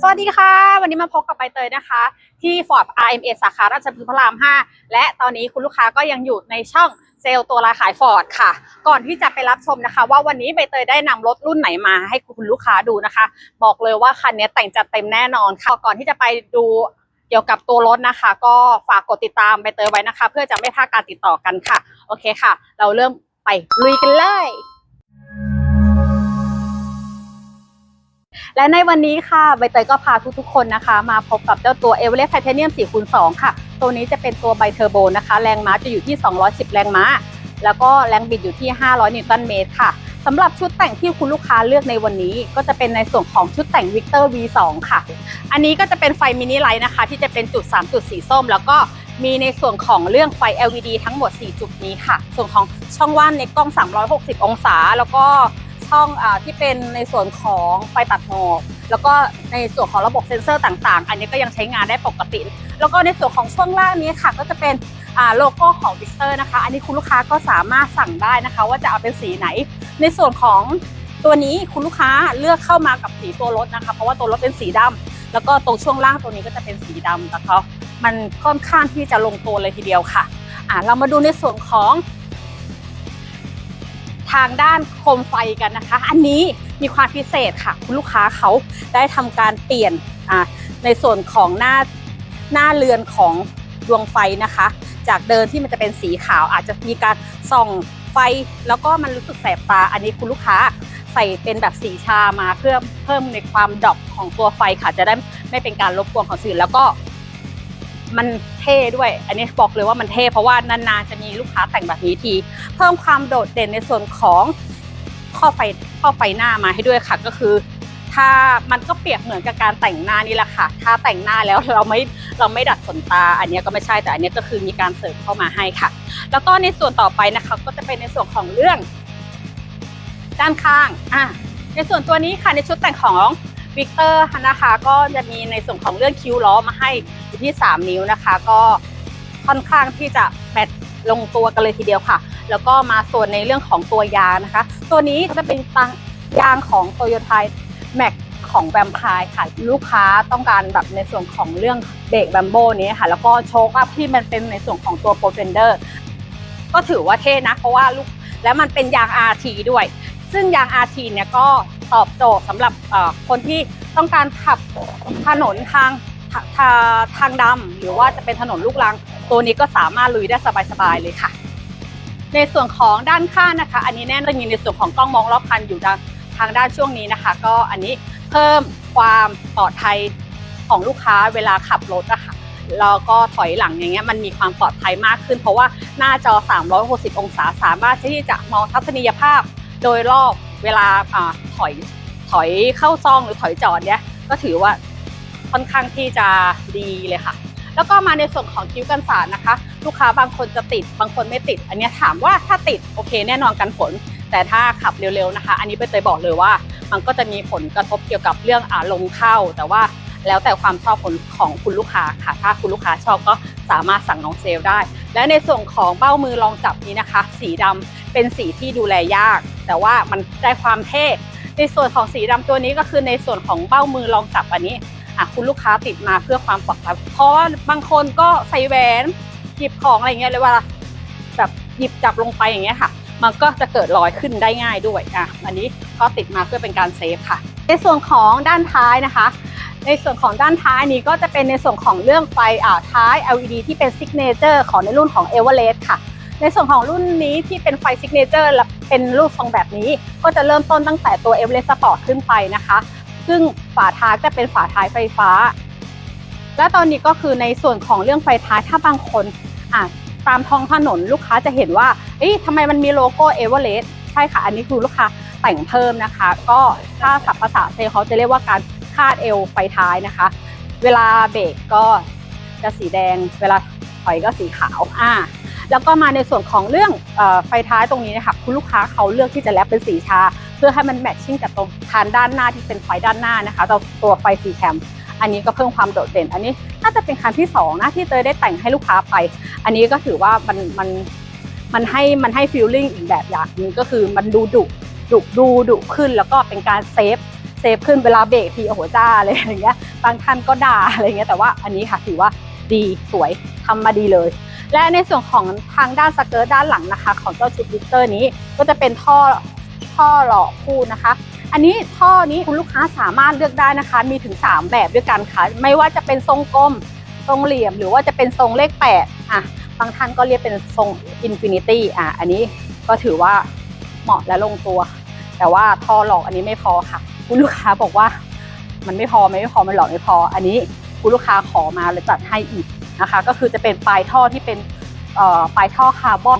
สวัสดีค่ะ วันนี้มาพบกับใบเตยนะคะ ที่ Ford RMA สาขาราชพฤกษ์พระราม 5 และตอนนี้คุณลูกค้าก็ยังอยู่ในช่องเซลล์ตัวราขาย Ford ค่ะ ก่อนที่จะไปรับชมนะคะ ว่าวันนี้ใบเตยได้นำรถรุ่นไหนมาให้คุณลูกค้าดูนะคะ บอกเลยว่าคันนี้แต่งจัดเต็มแน่นอนค่ะก่อนที่จะไปดูเกี่ยวกับตัวรถนะคะ ก็ฝากกดติดตามใบเตยไว้นะคะ เพื่อจะไม่พลาดการติดต่อกันค่ะ โอเคค่ะ เราเริ่มไปลุยกันเลย และในวันนี้ค่ะใบเตยก็พาทุกๆคนนะคะ มาพบกับเจ้าตัว e v e r e s t Titanium 4คูณ2ค่ะ ตัวนี้จะเป็นตัวไบเทอร์โบนะคะ แรงม้าจะอยู่ที่ 210 แรงม้า แล้วก็แรงบิดอยู่ที่ 500 นิวตันเมตรค่ะสำหรับชุดแต่งที่คุณลูกค้าเลือกในวันนี้ ก็จะเป็นในส่วนของชุดแต่ง Victor V2 ค่ะ อันนี้ก็จะเป็นไฟมินิไลท์นะคะ ที่จะเป็นจุด 3 จุดสีส้ม แล้วก็มีในส่วนของเรื่องไฟ LED ทั้งหมด 4 จุดนี้ค่ะ ส่วนของช่องว่างในกล้อง 360 องศา แล้วก็่องอที่เป็นในส่วนของไฟตัดหมอกแล้วก็ในส่วนของระบบเซ็นเซอร์ต่าง ๆ อันนี้ก็ยังใช้งานได้ปกติ แล้วก็ในส่วนของช่วงล่างนี้ค่ะ ก็จะเป็นโลโก้ของวิกเตอร์นะคะ อันนี้คุณลูกค้าก็สามารถสั่งได้นะคะ ว่าจะเอาเป็นสีไหน ในส่วนของตัวนี้คุณลูกค้าเลือกเข้ามากับสีตัวรถนะคะ เพราะว่าตัวรถเป็นสีดำแล้วก็ตรงช่วงล่างตัวนี้ก็จะเป็นสีดำแต่เขามันค่อนข้างที่จะลงตัวเลยทีเดียวค่ะอ่าเรามาดูในส่วนของ ทางด้านโคมไฟกันนะคะ อันนี้มีความพิเศษค่ะคุณลูกค้าเขาได้ทำการเปลี่ยนในส่วนของหน้าหน้าเรือนของดวงไฟนะคะ จากเดิมที่มันจะเป็นสีขาวอาจจะมีการส่องไฟแล้วก็มันรู้สึกแสบตา อันนี้คุณลูกค้าใส่เป็นแบบสีชามาเพื่อเพิ่มในความดรอปของตัวไฟค่ะจะได้ไม่เป็นการรบกวนของสื่อแล้วก็ มันเท่ด้วย อันนี้บอกเลยว่ามันเท่เพราะว่านานๆจะมีลูกค้าแต่งแบบนี้ที เพิ่มความโดดเด่นในส่วนของข้อไฟข้อไฟหน้ามาให้ด้วยค่ะก็คือ ถ้ามันก็เปรียบเหมือนกับการแต่งหน้านี่แหละค่ะ ถ้าแต่งหน้าแล้วเราไม่เราไม่ดัดขนตา อันนี้ก็ไม่ใช่แต่อันนี้ก็คือมีการเสริมเข้ามาให้ค่ะ แล้วก็ในส่วนต่อไปนะคะก็จะเป็นในส่วนของเรื่อง ด้านข้างอะในส่วนตัวนี้ค่ะในชุดแต่งของวิกเตอร์นะคะก็จะมีในส่วนของเรื่องคิ้วล้อมาให้ ที่ 3 นิ้วนะคะ ก็ค่อนข้างที่จะแมทลงตัวกันเลยทีเดียวค่ะ แล้วก็มาส่วนในเรื่องของตัวยางนะคะ ตัวนี้จะเป็นตังยางของ t o y o t a m a x ของแวมพายค่ะ ลูกค้าต้องการแบบในส่วนของเรื่องเบรกแบมโบนี้ค่ะ แล้วก็โชคอัพที่มันเป็นในส่วนของตัวโปรเฟนเดอร์ก็ถือว่าเท่นะ เพราะว่าลูกแล้วมันเป็นยาง RT ด้วย ซึ่งยาง RT เนี่ยก็ตอบโจทย์สำหรับเอ่อคนที่ต้องการขับถนนทาง ทาทางดำหรือว่าจะเป็นถนนลูกรัง ตัวนี้ก็สามารถลุยได้สบายๆเลยค่ะ ในส่วนของด้านข้างนะคะ อันนี้แน่นอนมีในส่วนของกล้องมองรอบคันอยู่ทางทางด้านช่วงนี้นะคะ ก็อันนี้เพิ่มความปลอดภัยของลูกค้าเวลาขับรถอะค่ะแล้วก็ถอยหลังอย่างเงี้ยมันมีความปลอดภัยมากขึ้น เพราะว่าหน้าจอ 360 องศาสามารถที่จะมองทัศนียภาพ โดยรอบเวลาอ่าถอยถอยเข้าซองหรือถอยจอดเนี่ยก็ถือว่า ค่อนข้างที่จะดีเลยค่ะ แล้วก็มาในส่วนของคิ้วกันสาดนะคะ ลูกค้าบางคนจะติดบางคนไม่ติด อันนี้ถามว่าถ้าติดโอเคแน่นอนกันฝน แต่ถ้าขับเร็วๆนะคะ อันนี้ไปเตยบอกเลยว่า มันก็จะมีผลกระทบเกี่ยวกับเรื่องอาลมเข้า แต่ว่าแล้วแต่ความชอบของของคุณลูกค้าค่ะ ถ้าคุณลูกค้าชอบก็สามารถสั่งน้องเซลลได้ และในส่วนของเบ้ามือรองจับนี้นะคะ สีดำเป็นสีที่ดูแลยาก แต่ว่ามันได้ความเท่ในส่วนของสีดำตัวนี้ก็คือในส่วนของเบ้ามือรองจับอันนี้ อะคุณลูกค้าติดมาเพื่อความปลอดภัยเพราะว่าบางคนก็ใส่แหวนหยิบของอะไรเงี้ยเลยวลาแบบหยิบจับลงไปอย่างเงี้ยค่ะ มันก็จะเกิดรอยขึ้นได้ง่ายด้วยอะอันนี้ก็ติดมาเพื่อเป็นการเซฟค่ะ ในส่วนของด้านท้ายนะคะ ในส่วนของด้านท้ายนี้ก็จะเป็นในส่วนของเรื่องไฟอ่าท้าย LED ที่เป็นซิกเนเจอร์ของในรุ่นของ e v e r e s t ค่ะในส่วนของรุ่นนี้ที่เป็นไฟซิกเนเจอร์เป็นรูปทรงแบบนี้ ก็จะเริ่มต้นตั้งแต่ตัว e v e r e s t Sport ขึ้นไปนะคะ ซึ่งฝาท้ายจะเป็นฝาท้ายไฟฟ้า และตอนนี้ก็คือในส่วนของเรื่องไฟท้ายถ้าบางคนอะตามท้องถนนลูกค้าจะเห็นว่าเอ๊ะทำไมมันมีโลโก้เอเวอเรสต์ใช่ค่ะ อันนี้คือลูกค้าแต่งเพิ่มนะคะ ก็ถ้าสับภาษาเซเขาจะเรียกว่าการคาดเอวไฟท้ายนะคะ เวลาเบรกก็จะสีแดง เวลาถอยก็สีขาวอ่าแล้วก็มาในส่วนของเรื่องอไฟท้ายตรงนี้นะคะคุณลูกค้าเขาเลือกที่จะแลปเป็นสีชา พื่อให้มันแมทชิ่งกับตรงทานด้านหน้าที่เป็นไฟด้านหน้านะคะตัวตัวไฟสีแคมอันนี้ก็เพิ่มความโดดเด่น อันนี้น่าจะเป็นคันที่สองนะที่เตยได้แต่งให้ลูกค้าไป อันนี้ก็ถือว่ามันมันมันให้มันให้ฟีลลิ่งอีกแบบอย่างหนึงก็คือมันดูดุดุดูดุขึ้นแล้วก็เป็นการเซฟเซฟขึ้นเวลาเบรกทีโอ้โหจ้าเลยอย่างเงี้ยบางท่านก็ด่าอะไรเงี้ยแต่ว่าอันนี้ค่ะถือว่าดีสวยทำมาดีเลย และในส่วนของทางด้านสเกิร์ตด้านหลังนะคะ ของเจ้าชุดลิเตอร์นี้ก็จะเป็นท่อ ท่อหล่อคู่นะคะ อันนี้ท่อนี้คุณลูกค้าสามารถเลือกได้นะคะ มีถึง 3 แบบด้วยกันค่ะ ไม่ว่าจะเป็นทรงกลม ทรงเหลี่ยม หรือว่าจะเป็นทรงเลข8อะ บางท่านก็เรียกเป็นทรงอินฟินิตี้อะ อันนี้ก็ถือว่าเหมาะและลงตัว แต่ว่าท่อหลอกอันนี้ไม่พอค่ะ คุณลูกค้าบอกว่า มันไม่พอไม่พอมันหลอกไม่พอ อันนี้คุณลูกค้าขอมาเลยจัดให้อีกนะคะ ก็คือจะเป็นปลายท่อที่เป็นปลายท่อคาร์บอน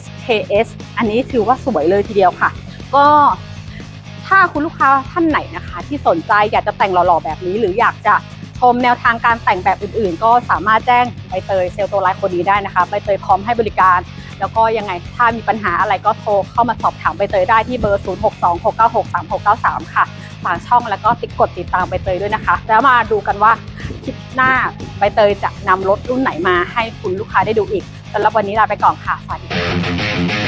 HKS อันนี้ถือว่าสวยเลยทีเดียวค่ะ ก็ถ้าคุณลูกค้าท่านไหนนะคะ ที่สนใจอยากจะแต่งหล่อๆแบบนี้ หรืออยากจะชมแนวทางการแต่งแบบอื่นๆ ก็สามารถแจ้งใบเตยเซลล์ตัวไลน์คนนี้ได้นะคะใบเตยพร้อมให้บริการ แล้วก็ยังไงถ้ามีปัญหาอะไรก็โทรเข้ามาสอบถามใบเตยได้ที่เบอร์ 0626963693 ค่ะฝากช่องแล้วก็ติดกดติดตามใบเตยด้วยนะคะ แล้วมาดูกันว่าคลิปหน้าใบเตยจะนำรถรุ่นไหนมาให้คุณลูกค้าได้ดูอีกสำหรับวันนี้ลาไปก่อนค่ะสวัสดีค่ะ